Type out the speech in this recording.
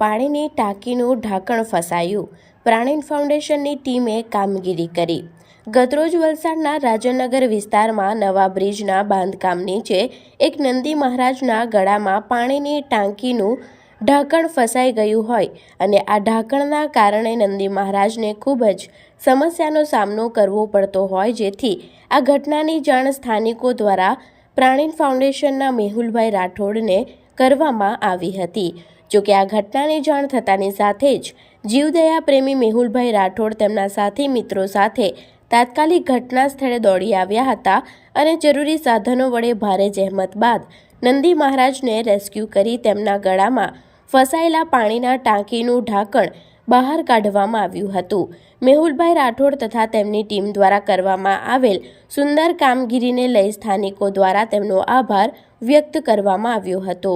પાણીની ટાંકીનું ઢાંકણ ફસાયું. પ્રાણીન ફાઉન્ડેશનની ટીમે કામગીરી કરી. ગતરોજ વલસાડના રાજનગર વિસ્તારમાં નવા બ્રિજના બાંધકામ નીચે એક નંદી મહારાજના ગળામાં પાણીની ટાંકીનું ઢાંકણ ફસાઈ ગયું હોય અને આ ઢાંકણના કારણે નંદી મહારાજને ખૂબ જ સમસ્યાનો સામનો કરવો પડતો હોય જેથી આ ઘટનાની જાણ સ્થાનિકો દ્વારા પ્રાણીન ફાઉન્ડેશનના મેહુલભાઈ રાઠોડને કરવામાં આવી હતી. જોકે આ ઘટનાની જાણ થતાની સાથે જ જીવદયા પ્રેમી મેહુલભાઈ રાઠોડ તેમના સાથી મિત્રો સાથે તાત્કાલિક ઘટના સ્થળે દોડી આવ્યા હતા અને જરૂરી સાધનો વડે ભારે જહેમત બાદ નંદી મહારાજને રેસ્ક્યુ કરી તેમના ગળામાં ફસાયેલા પાણીના ટાંકીનું ઢાંકણ બહાર કાઢવામાં આવ્યું હતું. મેહુલભાઈ રાઠોડ તથા તેમની ટીમ દ્વારા કરવામાં આવેલ સુંદર કામગીરીને લઈ સ્થાનિકો દ્વારા તેમનો આભાર વ્યક્ત કરવામાં આવ્યો હતો.